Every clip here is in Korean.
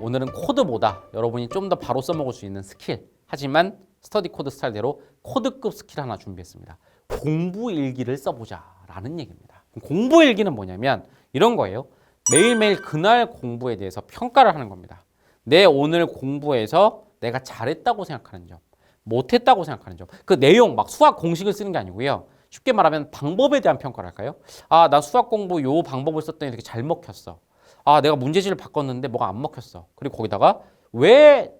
오늘은 코드보다 여러분이 좀 더 바로 써먹을 수 있는 스킬 하지만 스터디 코드 스타일대로 코드급 스킬 하나 준비했습니다. 공부 일기를 써보자 라는 얘기입니다. 공부 일기는 뭐냐면 이런 거예요. 매일매일 그날 공부에 대해서 평가를 하는 겁니다. 내 오늘 공부에서 내가 잘했다고 생각하는 점, 못했다고 생각하는 점. 그 내용 막 수학 공식을 쓰는 게 아니고요. 쉽게 말하면 방법에 대한 평가를 할까요? 아, 나 수학 공부 요 방법을 썼더니 되게 잘 먹혔어. 아, 내가 문제지를 바꿨는데 뭐가 안 먹혔어. 그리고 거기다가 왜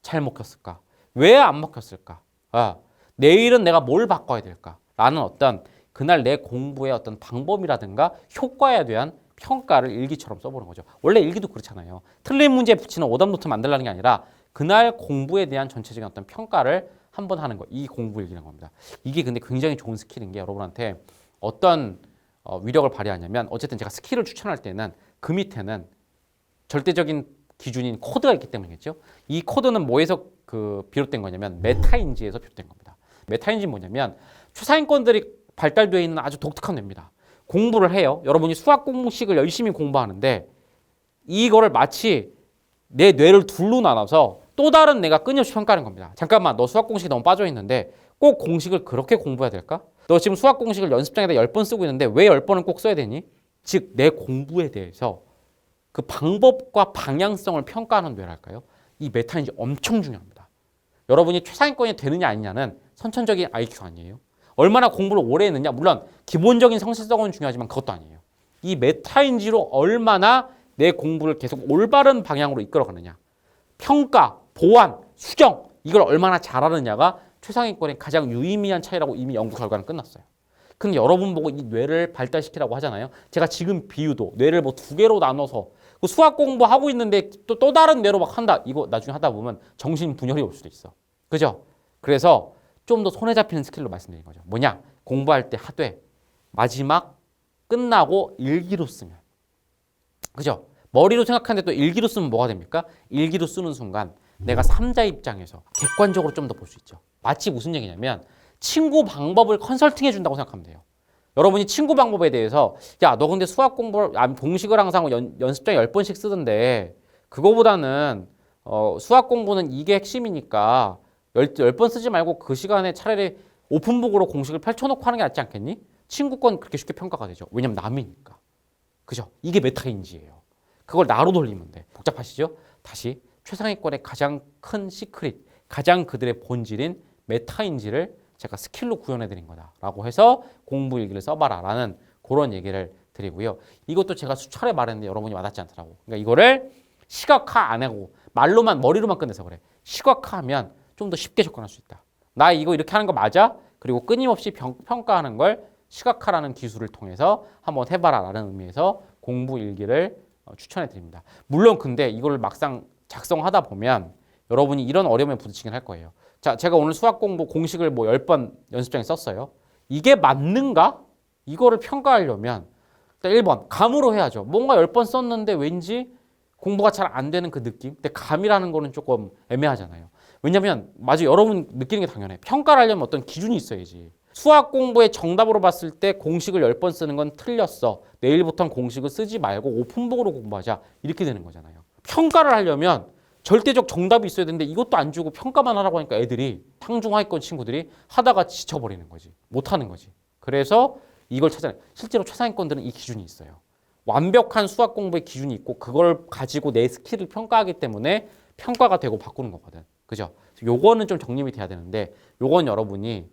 잘 먹혔을까? 왜 안 먹혔을까? 아, 내일은 내가 뭘 바꿔야 될까? 라는 어떤 그날 내 공부의 어떤 방법이라든가 효과에 대한 평가를 일기처럼 써보는 거죠. 원래 일기도 그렇잖아요. 틀린 문제 붙이는 오답 노트 만들라는 게 아니라 그날 공부에 대한 전체적인 어떤 평가를 한번 하는 거. 이 공부 일기라는 겁니다. 이게 근데 굉장히 좋은 스킬인 게 여러분한테 어떤 어, 위력을 발휘하냐면 어쨌든 제가 스킬을 추천할 때는 그 밑에는 절대적인 기준인 코드가 있기 때문이겠죠. 이 코드는 뭐에서 그 비롯된 거냐면 메타인지에서 비롯된 겁니다. 메타인지 뭐냐면 추사인권들이 발달되어 있는 아주 독특한 뇌입니다. 공부를 해요. 여러분이 수학 공식을 열심히 공부하는데 이거를 마치 내 뇌를 둘로 나눠서 또 다른 내가 끊임없이 평가하는 겁니다. 잠깐만, 너 수학 공식에 너무 빠져 있는데 꼭 공식을 그렇게 공부해야 될까? 너 지금 수학 공식을 연습장에다 10번 쓰고 있는데 왜 10번은 꼭 써야 되니? 즉, 내 공부에 대해서 그 방법과 방향성을 평가하는 뇌랄까요? 이 메타인지 엄청 중요합니다. 여러분이 최상위권이 되느냐 아니냐는 선천적인 IQ 아니에요. 얼마나 공부를 오래 했느냐 물론 기본적인 성실성은 중요하지만 그것도 아니에요. 이 메타인지로 얼마나 내 공부를 계속 올바른 방향으로 이끌어가느냐. 평가, 보완, 수정 이걸 얼마나 잘하느냐가 최상위권의 가장 유의미한 차이라고 이미 연구 결과는 끝났어요. 근데 여러분 보고 이 뇌를 발달시키라고 하잖아요. 제가 지금 비유도 뇌를 뭐 두 개로 나눠서 그 수학 공부하고 있는데 또, 또 다른 뇌로 막 한다. 이거 나중에 하다 보면 정신 분열이 올 수도 있어. 그죠? 그래서 좀 더 손에 잡히는 스킬로 말씀드린 거죠. 뭐냐? 공부할 때 하되 마지막 끝나고 일기로 쓰면. 그죠? 머리로 생각하는데 또 일기로 쓰면 뭐가 됩니까? 일기로 쓰는 순간 내가 삼자 입장에서 객관적으로 좀 더 볼 수 있죠. 마치 무슨 얘기냐면 친구 방법을 컨설팅 해 준다고 생각하면 돼요. 여러분이 친구 방법에 대해서 야 너 근데 수학 공부를 아, 공식을 항상 연, 연습장 10번씩 쓰던데 그거보다는 어, 수학 공부는 이게 핵심이니까 10, 10번 쓰지 말고 그 시간에 차라리 오픈북으로 공식을 펼쳐놓고 하는 게 낫지 않겠니? 친구 건 그렇게 쉽게 평가가 되죠. 왜냐면 남이니까. 그죠? 이게 메타인지예요. 그걸 나로 돌리면 돼. 복잡하시죠? 다시 최상위권의 가장 큰 시크릿, 가장 그들의 본질인 메타인지를 제가 스킬로 구현해 드린 거다라고 해서 공부 일기를 써봐라라는 그런 얘기를 드리고요. 이것도 제가 수차례 말했는데 여러분이 와닿지 않더라고. 그러니까 이거를 시각화 안 하고 말로만 머리로만 끝내서 그래. 시각화하면 좀 더 쉽게 접근할 수 있다. 나 이거 이렇게 하는 거 맞아? 그리고 끊임없이 평, 평가하는 걸 시각화라는 기술을 통해서 한번 해봐라라는 의미에서 공부 일기를 어, 추천해 드립니다. 물론 근데 이걸 막상 작성하다 보면 여러분이 이런 어려움에 부딪히긴 할 거예요. 자, 제가 오늘 수학 공부 공식을 뭐 10번 연습장에 썼어요. 이게 맞는가? 이거를 평가하려면 일단 1번 감으로 해야죠. 뭔가 10번 썼는데 왠지 공부가 잘 안 되는 그 느낌? 근데 감이라는 거는 조금 애매하잖아요. 왜냐면 맞아 여러분 느끼는 게 당연해. 평가를 하려면 어떤 기준이 있어야지. 수학 공부의 정답으로 봤을 때 공식을 10번 쓰는 건 틀렸어. 내일부터는 공식을 쓰지 말고 오픈북으로 공부하자. 이렇게 되는 거잖아요. 평가를 하려면 절대적 정답이 있어야 되는데 이것도 안 주고 평가만 하라고 하니까 애들이 상중하위권 친구들이 하다가 지쳐버리는 거지. 못하는 거지. 그래서 이걸 찾아내. 실제로 최상위권들은 이 기준이 있어요. 완벽한 수학 공부의 기준이 있고 그걸 가지고 내 스킬을 평가하기 때문에 평가가 되고 바꾸는 거거든. 그죠? 요거는 좀 정립이 돼야 되는데 요건 여러분이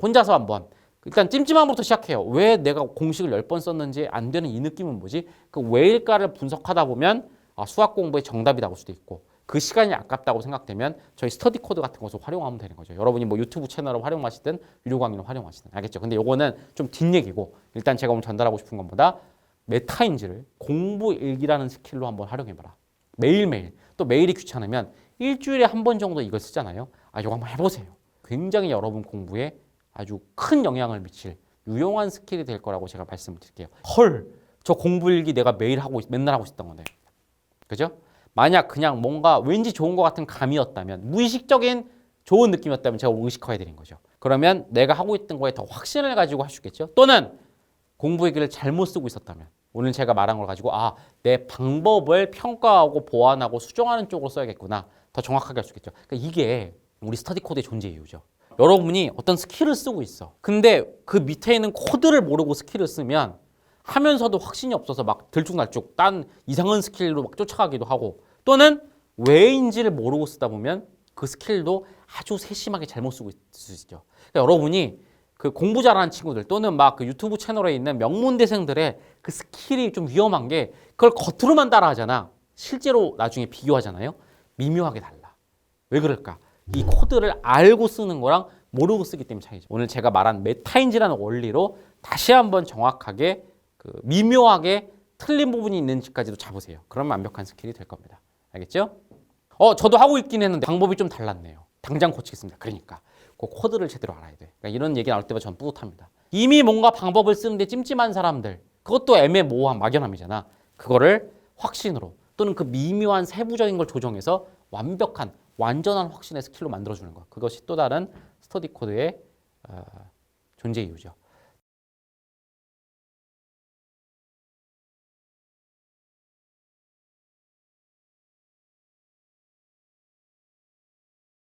혼자서 한번 일단 찜찜함부터 시작해요. 왜 내가 공식을 10번 썼는지 안 되는 이 느낌은 뭐지? 그 왜일까를 분석하다 보면 아, 수학 공부의 정답이 나올 수도 있고 그 시간이 아깝다고 생각되면 저희 스터디 코드 같은 것을 활용하면 되는 거죠. 여러분이 뭐 유튜브 채널을 활용하시든 유료 강의를 활용하시든 알겠죠? 근데 요거는 좀 뒷얘기고 일단 제가 오늘 전달하고 싶은 것보다 메타인지를 공부 일기라는 스킬로 한번 활용해봐라. 매일매일 또 매일이 귀찮으면 일주일에 한 번 정도 이걸 쓰잖아요. 아, 이거 한번 해보세요. 굉장히 여러분 공부에 아주 큰 영향을 미칠 유용한 스킬이 될 거라고 제가 말씀을 드릴게요. 헐, 저 공부 일기 내가 매일 하고 있- 맨날 하고 있었던 건데, 그죠? 만약 그냥 뭔가 왠지 좋은 것 같은 감이었다면 무의식적인 좋은 느낌이었다면 제가 의식화해 드린 거죠. 그러면 내가 하고 있던 거에 더 확신을 가지고 할 수 있겠죠. 또는 공부 일기를 잘못 쓰고 있었다면 오늘 제가 말한 걸 가지고 아, 내 방법을 평가하고 보완하고 수정하는 쪽으로 써야겠구나. 더 정확하게 할 수 있겠죠. 그러니까 이게 우리 스터디 코드의 존재 이유죠. 여러분이 어떤 스킬을 쓰고 있어. 근데 그 밑에 있는 코드를 모르고 스킬을 쓰면 하면서도 확신이 없어서 막 들쭉날쭉 딴 이상한 스킬로 막 쫓아가기도 하고 또는 왜인지를 모르고 쓰다 보면 그 스킬도 아주 세심하게 잘못 쓰고 있을 수 있죠. 그러니까 여러분이 그 공부 잘하는 친구들 또는 막 그 유튜브 채널에 있는 명문대생들의 그 스킬이 좀 위험한 게 그걸 겉으로만 따라하잖아. 실제로 나중에 비교하잖아요. 미묘하게 달라. 왜 그럴까? 이 코드를 알고 쓰는 거랑 모르고 쓰기 때문에 차이죠. 오늘 제가 말한 메타인지라는 원리로 다시 한번 정확하게 그 미묘하게 틀린 부분이 있는지까지도 잡으세요. 그러면 완벽한 스킬이 될 겁니다. 알겠죠? 어, 저도 하고 있긴 했는데 방법이 좀 달랐네요. 당장 고치겠습니다. 그러니까 그 코드를 제대로 알아야 돼. 그러니까 이런 얘기 나올 때마다 전 뿌듯합니다. 이미 뭔가 방법을 쓰는데 찜찜한 사람들, 그것도 애매모호한 막연함이잖아. 그거를 확신으로 또는 그 미묘한 세부적인 걸 조정해서 완벽한 완전한 확신의 스킬로 만들어주는 것. 그것이 또 다른 스터디 코드의 어, 존재 이유죠.